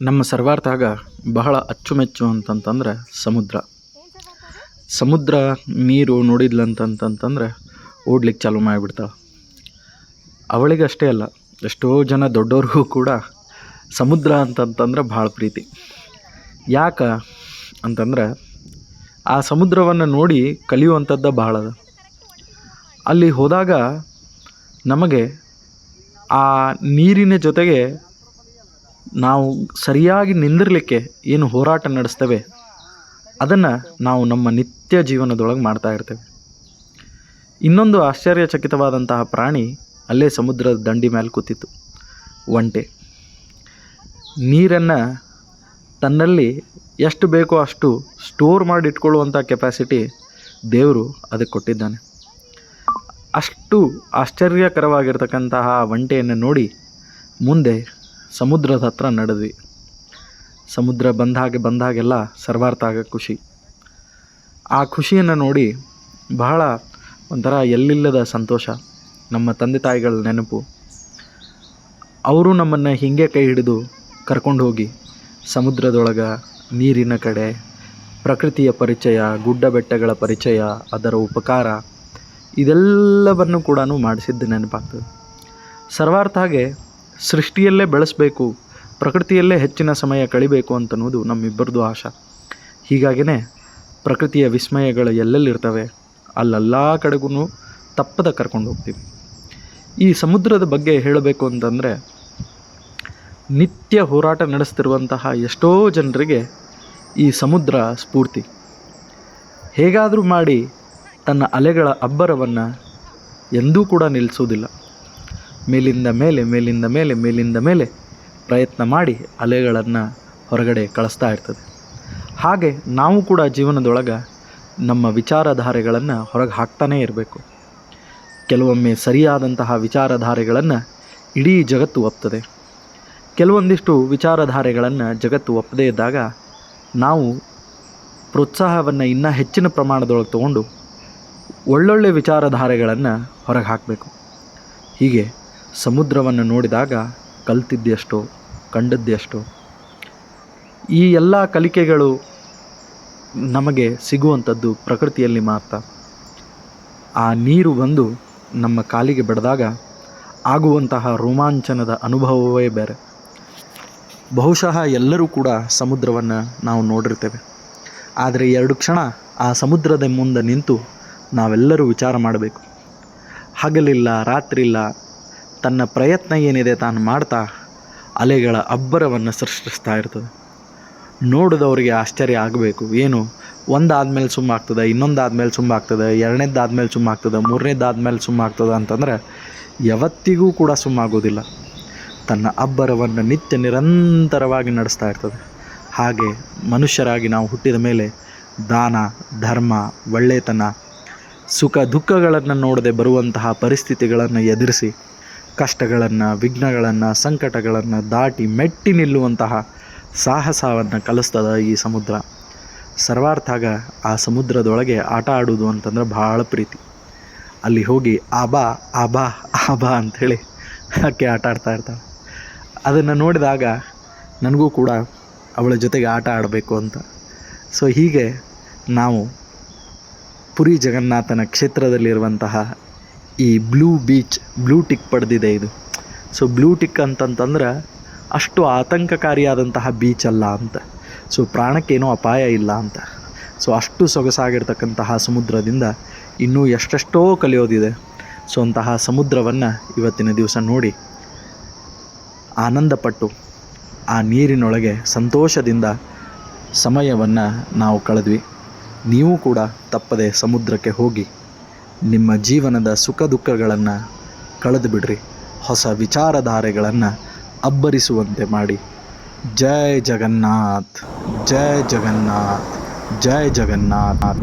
ನಮ್ಮ ಸರ್ವಾರ್ಥಾಗ ಬಹಳ ಅಚ್ಚುಮೆಚ್ಚು ಅಂತಂತಂದ್ರೆ ಸಮುದ್ರ. ಸಮುದ್ರ ನೀರು ನೋಡಿದ್ಲಂತಂತಂತಂದ್ರೆ ಓಡ್ಲಿಕ್ಕೆ ಚಾಲು ಮಾಡಿಬಿಡ್ತಾಳೆ. ಅವಳಿಗಷ್ಟೇ ಅಲ್ಲ, ಎಷ್ಟೋ ಜನ ದೊಡ್ಡವ್ರಿಗೂ ಕೂಡ ಸಮುದ್ರ ಅಂತಂತಂದ್ರೆ ಭಾಳ ಪ್ರೀತಿ. ಯಾಕೆ ಅಂತಂದ್ರೆ ಆ ಸಮುದ್ರವನ್ನು ನೋಡಿ ಕಲಿಯುವಂಥದ್ದು ಭಾಳ ಅದ. ಅಲ್ಲಿ ಹೋದಾಗ ನಮಗೆ ಆ ನೀರಿನ ಜೊತೆಗೆ ನಾವು ಸರಿಯಾಗಿ ನಿಂದಿರಲಿಕ್ಕೆ ಏನು ಹೋರಾಟ ನಡೆಸ್ತೇವೆ, ಅದನ್ನು ನಾವು ನಮ್ಮ ನಿತ್ಯ ಜೀವನದೊಳಗೆ ಮಾಡ್ತಾ ಇರ್ತೇವೆ. ಇನ್ನೊಂದು ಆಶ್ಚರ್ಯಚಕಿತವಾದಂತಹ ಪ್ರಾಣಿ ಅಲ್ಲೇ ಸಮುದ್ರದ ದಂಡಿ ಮೇಲೆ ಕೂತಿತ್ತು, ಒಂಟೆ. ನೀರನ್ನು ತನ್ನಲ್ಲಿ ಎಷ್ಟು ಬೇಕೋ ಅಷ್ಟು ಸ್ಟೋರ್ ಮಾಡಿ ಇಟ್ಕೊಳ್ಳುವಂಥ ಕೆಪಾಸಿಟಿ ದೇವರು ಅದಕ್ಕೆ ಕೊಟ್ಟಿದ್ದಾನೆ. ಅಷ್ಟು ಆಶ್ಚರ್ಯಕರವಾಗಿರ್ತಕ್ಕಂತಹ ಒಂಟೆಯನ್ನು ನೋಡಿ ಮುಂದೆ ಸಮುದ್ರದ ಹತ್ರ ನಡೆದ್ವಿ. ಸಮುದ್ರ ಬಂದಾಗೆ ಬಂದಾಗೆಲ್ಲ ಸರ್ವಾರ್ಥ ಆಗ ಖುಷಿ. ಆ ಖುಷಿಯನ್ನು ನೋಡಿ ಬಹಳ ಒಂಥರ ಎಲ್ಲಿಲ್ಲದ ಸಂತೋಷ, ನಮ್ಮ ತಂದೆ ತಾಯಿಗಳ ನೆನಪು. ಅವರು ನಮ್ಮನ್ನು ಹೀಗೆ ಕೈ ಹಿಡಿದು ಕರ್ಕೊಂಡು ಹೋಗಿ ಸಮುದ್ರದೊಳಗೆ, ನೀರಿನ ಕಡೆ, ಪ್ರಕೃತಿಯ ಪರಿಚಯ, ಗುಡ್ಡ ಬೆಟ್ಟಗಳ ಪರಿಚಯ, ಅದರ ಉಪಕಾರ, ಇದೆಲ್ಲವನ್ನು ಕೂಡ ಮಾಡಿಸಿದ್ದು ನೆನಪಾಗ್ತದೆ. ಸರ್ವಾರ್ಥ ಹಾಗೆ ಸೃಷ್ಟಿಯಲ್ಲೇ ಬೆಳೆಸಬೇಕು, ಪ್ರಕೃತಿಯಲ್ಲೇ ಹೆಚ್ಚಿನ ಸಮಯ ಕಳಿಬೇಕು ಅಂತನ್ನೋದು ನಮ್ಮಿಬ್ಬರದು ಆಶಾ. ಹೀಗಾಗಿಯೇ ಪ್ರಕೃತಿಯ ವಿಸ್ಮಯಗಳು ಎಲ್ಲೆಲ್ಲಿರ್ತವೆ, ಅಲ್ಲೆಲ್ಲ ಕಡೆಗೂ ತಪ್ಪದ ಕರ್ಕೊಂಡು ಹೋಗ್ತೀವಿ. ಈ ಸಮುದ್ರದ ಬಗ್ಗೆ ಹೇಳಬೇಕು ಅಂತಂದರೆ, ನಿತ್ಯ ಹೋರಾಟ ನಡೆಸ್ತಿರುವಂತಹ ಎಷ್ಟೋ ಜನರಿಗೆ ಈ ಸಮುದ್ರ ಸ್ಫೂರ್ತಿ. ಹೇಗಾದರೂ ಮಾಡಿ ತನ್ನ ಅಲೆಗಳ ಅಬ್ಬರವನ್ನು ಎಂದೂ ಕೂಡ ನಿಲ್ಲಿಸೋದಿಲ್ಲ ಮೇಲಿಂದ ಮೇಲೆ ಮೇಲಿಂದ ಮೇಲೆ ಮೇಲಿಂದ ಮೇಲೆ ಪ್ರಯತ್ನ ಮಾಡಿ ಅಲೆಗಳನ್ನು ಹೊರಗಡೆ ಕಳಿಸ್ತಾ ಇರ್ತದೆ. ಹಾಗೆ ನಾವು ಕೂಡ ಜೀವನದೊಳಗೆ ನಮ್ಮ ವಿಚಾರಧಾರೆಗಳನ್ನು ಹೊರಗೆ ಹಾಕ್ತಾನೇ ಇರಬೇಕು. ಕೆಲವೊಮ್ಮೆ ಸರಿಯಾದಂತಹ ವಿಚಾರಧಾರೆಗಳನ್ನು ಇಡೀ ಜಗತ್ತು ಒಪ್ತದೆ. ಕೆಲವೊಂದಿಷ್ಟು ವಿಚಾರಧಾರೆಗಳನ್ನು ಜಗತ್ತು ಒಪ್ಪದೇ ಇದ್ದಾಗ ನಾವು ಪ್ರೋತ್ಸಾಹವನ್ನು ಇನ್ನೂ ಹೆಚ್ಚಿನ ಪ್ರಮಾಣದೊಳಗೆ ತಗೊಂಡು ಒಳ್ಳೊಳ್ಳೆ ವಿಚಾರಧಾರೆಗಳನ್ನು ಹೊರಗೆ ಹಾಕಬೇಕು. ಹೀಗೆ ಸಮುದ್ರವನ್ನು ನೋಡಿದಾಗ ಕಲ್ತಿದ್ದೆಷ್ಟೋ ಕಂಡದ್ದೆಷ್ಟೋ ಈ ಎಲ್ಲ ಕಲಿಕೆಗಳು ನಮಗೆ ಸಿಗುವಂಥದ್ದು ಪ್ರಕೃತಿಯಲ್ಲಿ ಮಾತ್ರ. ಆ ನೀರು ಬಂದು ನಮ್ಮ ಕಾಲಿಗೆ ಬಡದಾಗ ಆಗುವಂತಹ ರೋಮಾಂಚನದ ಅನುಭವವೇ ಬೇರೆ. ಬಹುಶಃ ಎಲ್ಲರೂ ಕೂಡ ಸಮುದ್ರವನ್ನು ನಾವು ನೋಡಿರ್ತೇವೆ. ಆದರೆ ಎರಡು ಕ್ಷಣ ಆ ಸಮುದ್ರದ ಮುಂದೆ ನಿಂತು ನಾವೆಲ್ಲರೂ ವಿಚಾರ ಮಾಡಬೇಕು. ಹಗಲಿಲ್ಲ ರಾತ್ರಿ ಇಲ್ಲ ತನ್ನ ಪ್ರಯತ್ನ ಏನಿದೆ ತಾನು ಮಾಡ್ತಾ ಅಲೆಗಳ ಅಬ್ಬರವನ್ನು ಸೃಷ್ಟಿಸ್ತಾ ಇರ್ತದೆ. ನೋಡಿದವರಿಗೆ ಆಶ್ಚರ್ಯ ಆಗಬೇಕು. ಏನು? ಒಂದಾದ್ಮೇಲೆ ಸುಮ್ಮ ಆಗ್ತದೆ ಇನ್ನೊಂದಾದ್ಮೇಲೆ ಸುಮ್ಮ ಆಗ್ತದೆ ಎರಡನೇದಾದ್ಮೇಲೆ ಸುಮ್ಮ ಆಗ್ತದೆ ಮೂರನೇದಾದ್ಮೇಲೆ ಸುಮ್ಮ ಆಗ್ತದೆ ಅಂತಂದ್ರೆ ಯಾವತ್ತಿಗೂ ಕೂಡ ಸುಮ್ಮಾಗೋದಿಲ್ಲ. ತನ್ನ ಅಬ್ಬರವನ್ನು ನಿತ್ಯ ನಿರಂತರವಾಗಿ ನಡೆಸ್ತಾ ಇರ್ತದೆ. ಹಾಗೆ ಮನುಷ್ಯರಾಗಿ ನಾವು ಹುಟ್ಟಿದ ಮೇಲೆ ದಾನ, ಧರ್ಮ, ಒಳ್ಳೆತನ, ಸುಖ ದುಃಖಗಳನ್ನು ನೋಡದೆ ಬರುವಂತಹ ಪರಿಸ್ಥಿತಿಗಳನ್ನು ಎದುರಿಸಿ ಕಷ್ಟಗಳನ್ನು, ವಿಘ್ನಗಳನ್ನು, ಸಂಕಟಗಳನ್ನು ದಾಟಿ ಮೆಟ್ಟಿ ನಿಲ್ಲುವಂತಹ ಸಾಹಸವನ್ನು ಕಲಿಸ್ತದ ಈ ಸಮುದ್ರ. ಸರ್ವಾರ್ಥಾಗ ಆ ಸಮುದ್ರದೊಳಗೆ ಆಟ ಆಡೋದು ಅಂತಂದ್ರೆ ಭಾಳ ಪ್ರೀತಿ. ಅಲ್ಲಿ ಹೋಗಿ ಆಬಾ ಆಬಾ ಆಬಾ ಅಂಥೇಳಿ ಆಕೆ ಆಟ ಆಡ್ತಾ ಇರ್ತಾಳೆ. ಅದನ್ನು ನೋಡಿದಾಗ ನನಗೂ ಕೂಡ ಅವಳ ಜೊತೆಗೆ ಆಟ ಆಡಬೇಕು ಅಂತ. ಸೊ ಹೀಗೆ ನಾವು ಪುರಿ ಜಗನ್ನಾಥನ ಕ್ಷೇತ್ರದಲ್ಲಿರುವಂತಹ ಈ ಬ್ಲೂ ಬೀಚ್ ಬ್ಲೂ ಟಿಕ್ ಪಡೆದಿದೆ ಇದು. ಸೊ ಬ್ಲೂ ಟಿಕ್ ಅಂತಂತಂದ್ರೆ ಅಷ್ಟು ಆತಂಕಕಾರಿಯಾದಂತಹ ಬೀಚ್ ಅಲ್ಲ ಅಂತ. ಸೊ ಪ್ರಾಣಕ್ಕೇನೂ ಅಪಾಯ ಇಲ್ಲ ಅಂತ. ಸೊ ಅಷ್ಟು ಸೊಗಸಾಗಿರ್ತಕ್ಕಂತಹ ಸಮುದ್ರದಿಂದ ಇನ್ನೂ ಎಷ್ಟೆಷ್ಟೋ ಕಲಿಯೋದಿದೆ. ಸೊ ಅಂತಹ ಸಮುದ್ರವನ್ನು ಇವತ್ತಿನ ದಿವಸ ನೋಡಿ ಆನಂದಪಟ್ಟು ಆ ನೀರಿನೊಳಗೆ ಸಂತೋಷದಿಂದ ಸಮಯವನ್ನು ನಾವು ಕಳೆದ್ವಿ. ನೀವು ಕೂಡ ತಪ್ಪದೆ ಸಮುದ್ರಕ್ಕೆ ಹೋಗಿ ನಿಮ್ಮ ಜೀವನದ ಸುಖ ದುಃಖಗಳನ್ನು ಕಳೆದು ಬಿಡ್ರಿ. ಹೊಸ ವಿಚಾರಧಾರೆಗಳನ್ನು ಅಬ್ಬರಿಸುವಂತೆ ಮಾಡಿ. ಜೈ ಜಗನ್ನಾಥ್ ಜೈ ಜಗನ್ನಾಥ್ ಜೈ ಜಗನ್ನಾಥ್.